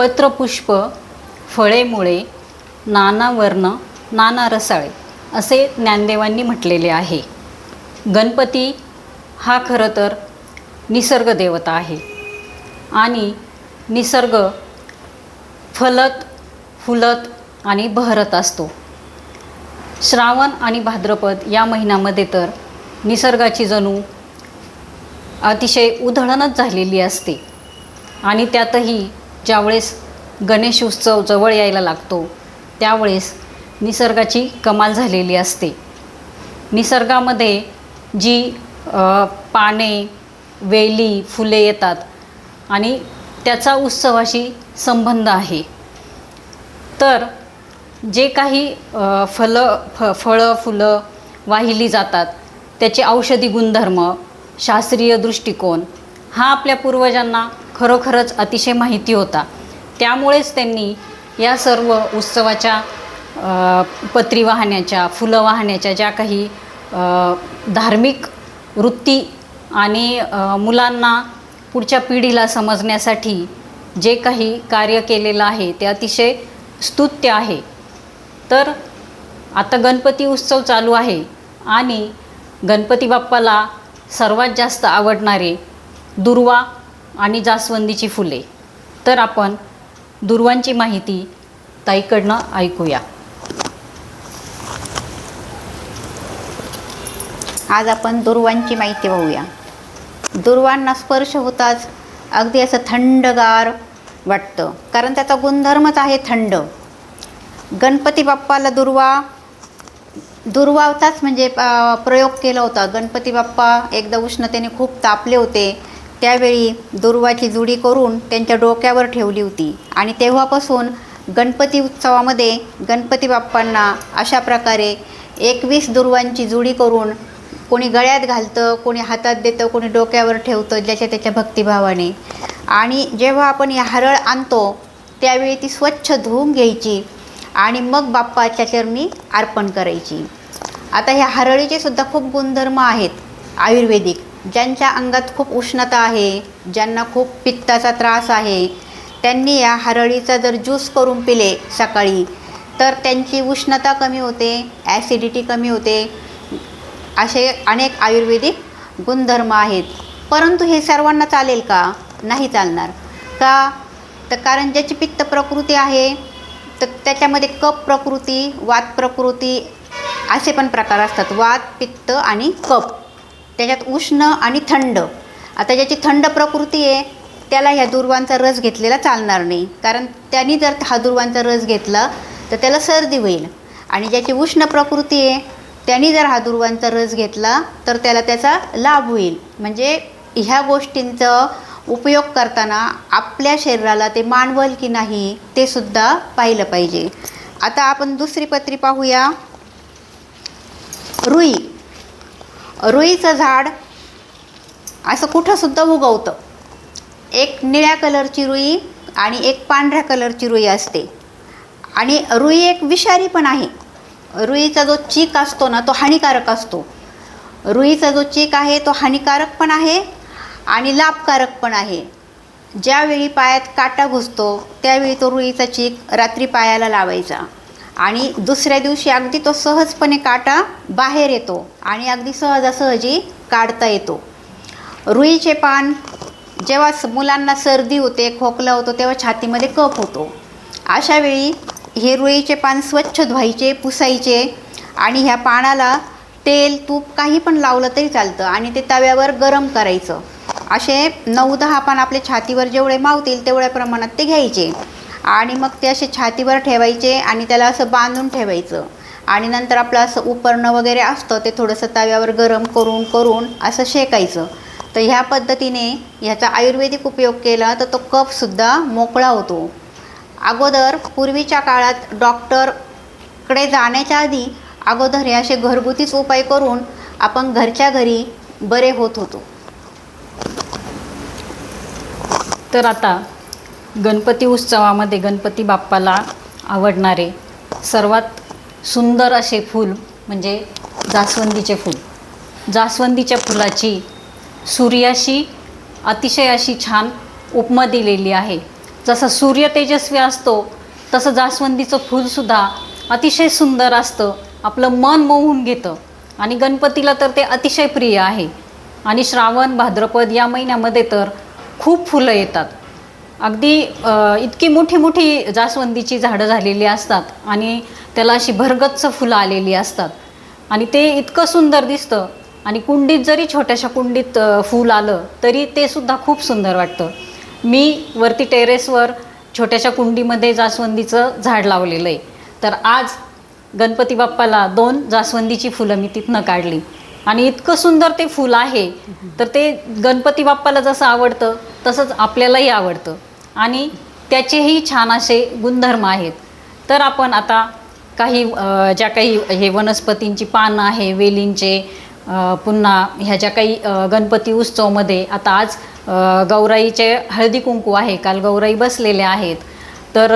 पत्रपुष्प फळेमुळे नाना वर्ण नाना रसाळे असे ज्ञानदेवांनी म्हटलेले आहे. गणपती हा खरं तर निसर्गदेवता आहे. आणि निसर्ग फलत फुलत आणि बहरत असतो. श्रावण आणि भाद्रपद या महिन्यामध्ये तर निसर्गाची जणू अतिशय उधळणच झालेली असते. आणि त्यातही ज्यावेळेस गणेश उत्सव जवळ यायला लागतो त्यावेळेस निसर्गाची कमाल झालेली असते. निसर्गामध्ये जी पाने वेली फुले येतात आणि त्याचा उत्सवाशी संबंध आहे. तर जे काही फलं फ फळं फुलं वाहिली जातात त्याचे औषधी गुणधर्म शास्त्रीय दृष्टिकोन हा आपल्या पूर्वजांना खरोखरच अतिशय माहिती होता. त्यामुळेच त्यांनी या सर्व उत्सवाच्या पत्री वाहण्याच्या फुलं वाहण्याच्या ज्या काही धार्मिक वृत्ती आणि मुलांना पुढच्या पिढीला समजण्यासाठी जे काही कार्य केलेलं आहे ते अतिशय स्तुत्य आहे. तर आता गणपती उत्सव चालू आहे आणि गणपती बाप्पाला सर्वात जास्त आवडणारे दुर्वा आणि जास्वंदीची फुले. तर आपण दुर्वांची माहिती ताईकडनं ऐकूया. आज आपण दुर्वांची माहिती पाहूया दुर्वांना स्पर्श होताच अगदी असं थंडगार वाटतं. कारण त्याचा गुणधर्मच आहे थंड. गणपती बाप्पाला दुर्वा दुर्वावताच म्हणजे प्रयोग केला होता. गणपती बाप्पा एकदा उष्णतेने खूप तापले होते. त्यावेळी दुर्वाची जुडी करून त्यांच्या डोक्यावर ठेवली होती. आणि तेव्हापासून गणपती उत्सवामध्ये गणपती बाप्पांना अशा प्रकारे एकवीस दुर्वांची जुडी करून कोणी गळ्यात घालतं कोणी हातात देतं कोणी डोक्यावर ठेवतं ज्याच्या त्याच्या भक्तिभावाने. आणि जेव्हा आपण ही हरळ आणतो त्यावेळी ती स्वच्छ धुवून घ्यायची आणि मग बाप्पाच्या चरणी अर्पण करायची. आता ह्या हरळीचे सुद्धा खूप गुणधर्म आहेत आयुर्वेदिक. ज्यांच्या अंगात खूप उष्णता आहे ज्यांना खूप पित्ताचा त्रास आहे त्यांनी या हरळीचा जर ज्यूस करून पिले सकाळी तर त्यांची उष्णता कमी होते ॲसिडिटी कमी होते. असे अनेक आयुर्वेदिक गुणधर्म आहेत. परंतु हे सर्वांना चालेल का? नाही चालणार. का? तर कारण ज्याची पित्त प्रकृती आहे तर त्याच्यामध्ये कप प्रकृती वात प्रकृती असे पण प्रकार असतात. वात पित्त आणि कप. त्याच्यात उष्ण आणि थंड. आता ज्याची थंड प्रकृती आहे त्याला ह्या दुर्वांचा रस घेतलेला चालणार नाही. कारण त्यांनी जर हा दुर्वांचा रस घेतला तर त्याला सर्दी होईल. आणि ज्याची उष्ण प्रकृती आहे त्यांनी जर हा दुर्वांचा रस घेतला तर त्याला त्याचा लाभ होईल. म्हणजे ह्या गोष्टींचं उपयोग करताना आपल्या शरीराला ते मानवल की नाही ते सुद्धा पाहिलं पाहिजे. आता आपण दुसरी पत्री पाहूया रुई रुईचं झाड असं कुठंसुद्धा उगवतं. एक निळ्या कलरची रुई आणि एक पांढऱ्या कलरची रुई असते. आणि रुई एक विषारी पण आहे. रुईचा जो चीक असतो ना तो हानिकारक असतो. रुईचा जो चीक आहे तो हानिकारक पण आहे आणि लाभकारक पण आहे. ज्यावेळी पायात काटा घुसतो त्यावेळी तो रुईचा चीक रात्री पायाला लावायचा. आणि दुसऱ्या दिवशी अगदी तो सहजपणे काटा बाहेर येतो आणि अगदी सहजासहजी काढता येतो. रुईचे पान जेव्हा स- मुलांना सर्दी होते खोकला होतो तेव्हा छातीमध्ये कफ होतो. अशा वेळी हे रुईचे पान स्वच्छ धुवायचे पुसायचे आणि ह्या पानाला तेल तूप काही पण लावलं तरी चालतं आणि ते तव्यावर गरम करायचं. असे नऊ दहा पान आपल्या छातीवर जेवढे मावतील तेवढ्या प्रमाणात ते घ्यायचे. आणि मग ते असे छातीवर ठेवायचे आणि त्याला असं बांधून ठेवायचं. आणि नंतर आपलं असं उपरणं वगैरे असतं ते थोडंसं तव्यावर गरम करून करून असं शेकायचं. तर ह्या पद्धतीने ह्याचा आयुर्वेदिक उपयोग केला तर तो कफसुद्धा मोकळा होतो. अगोदर पूर्वीच्या काळात डॉक्टरकडे जाण्याच्या आधी अगोदर हे असे घरगुतीच उपाय करून आपण घरच्या घरी बरे होत होतो. तर आता गणपती उत्सवामध्ये गणपती बाप्पाला आवडणारे सर्वात सुंदर असे फूल म्हणजे जास्वंदीचे फूल. जास्वंदीच्या फुलाची सूर्याशी अतिशय अशी छान उपमा दिलेली आहे. जसं सूर्य तेजस्वी असतो तसं जास्वंदीचं फूलसुद्धा अतिशय सुंदर असतं आपलं मन मोहून घेतं. आणि गणपतीला तर ते अतिशय प्रिय आहे. आणि श्रावण भाद्रपद या महिन्यामध्ये तर खूप फुलं येतात. अगदी अ, इतकी मोठी मोठी जास्वंदीची झाडं झालेली असतात आणि त्याला अशी भरगच्च फुलं आलेली असतात. आणि ते इतकं सुंदर दिसतं आणि कुंडीत जरी छोट्याशा कुंडीत अ, फूल आलं तरी ते सुद्धा खूप सुंदर वाटतं. मी वरती टेरेसवर छोट्याशा कुंडीमध्ये जास्वंदीचं झाड लावलेलं आहे तर आज गणपती बाप्पाला दोन जास्वंदीची फुलं मी तिथनं काढली. आणि इतकं सुंदर ते फुल आहे तर ते गणपती बाप्पाला जसं आवडतं तसंच आपल्यालाही आवडतं. आणि त्याचेही छान असे गुणधर्म आहेत. तर आपण आता काही ज्या काही हे वनस्पतींची पानं आहे वेलींचे पुन्हा ह्या ज्या काही गणपती उत्सवमध्ये आता आज गौराईचे हळदी कुंकू आहे काल गौराई बसलेल्या आहेत. तर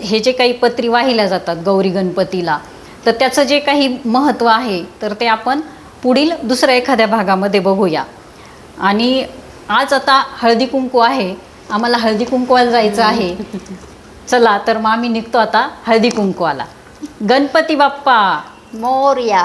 हे जे काही पत्री वाहिल्या जातात गौरी गणपतीला तर त्याचं जे काही महत्त्व आहे तर ते आपण पुढील दुसऱ्या एखाद्या भागामध्ये बघूया. आणि आज आता हळदी कुंकू आहे आम्हाला हळदी कुंकवाला जायचं आहे. चला तर मग आम्ही निघतो आता हळदी कुंकवाला. गणपती बाप्पा! मोर्या.